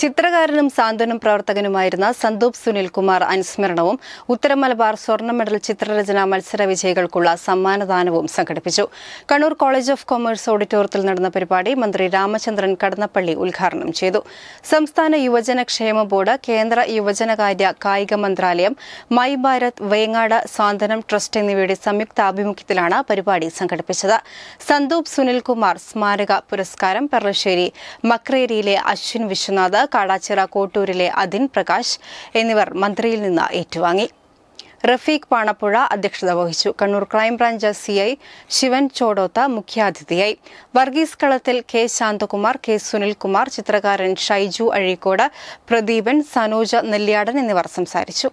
ചിത്രകാരനും സാന്ത്വനം പ്രവർത്തകനുമായിരുന്ന സന്ദൂപ് സുനിൽകുമാർ അനുസ്മരണവും ഉത്തര മലബാർ സ്വർണ മെഡൽ ചിത്രരചനാ മത്സര വിജയികൾക്കുള്ള സമ്മാനദാനവും സംഘടിപ്പിച്ചു. കണ്ണൂർ കോളേജ് ഓഫ് കൊമേഴ്സ് ഓഡിറ്റോറിയത്തിൽ നടന്ന പരിപാടി മന്ത്രി രാമചന്ദ്രൻ കടന്നപ്പള്ളി ഉദ്ഘാടനം ചെയ്തു. സംസ്ഥാന യുവജന ക്ഷേമ ബോർഡ് കേന്ദ്ര യുവജനകാര്യ കായിക മന്ത്രാലയം മൈ ഭാരത് വേങ്ങാട് സാന്ത്വനം ട്രസ്റ്റ് എന്നിവയുടെ സംയുക്താഭിമുഖ്യത്തിലാണ് പരിപാടി സംഘടിപ്പിച്ചത്. സന്ദൂപ് സുനിൽകുമാർ സ്മാരക പുരസ്കാരം പെർളശ്ശേരി മക്രേരിയിലെ അശ്വിൻ വിശ്വനാഥ് കാടാച്ചിറ കോട്ടൂരിലെ അതിൻ പ്രകാശ് എന്നിവർ മന്ത്രിയിൽ നിന്ന് ഏറ്റുവാങ്ങി. റഫീഖ് പാണപ്പുഴ അധ്യക്ഷത വഹിച്ചു. Kannur crime branch C I Sivan Chodoth മുഖ്യാതിഥിയായി. വർഗീസ് കളത്തിൽ കെ ശാന്തകുമാർ കെ സുനിൽകുമാർ ചിത്രകാരൻ ഷൈജു അഴീക്കോട് പ്രദീപൻ സനോജ നെല്ലിയാടൻ എന്നിവർ സംസാരിച്ചു.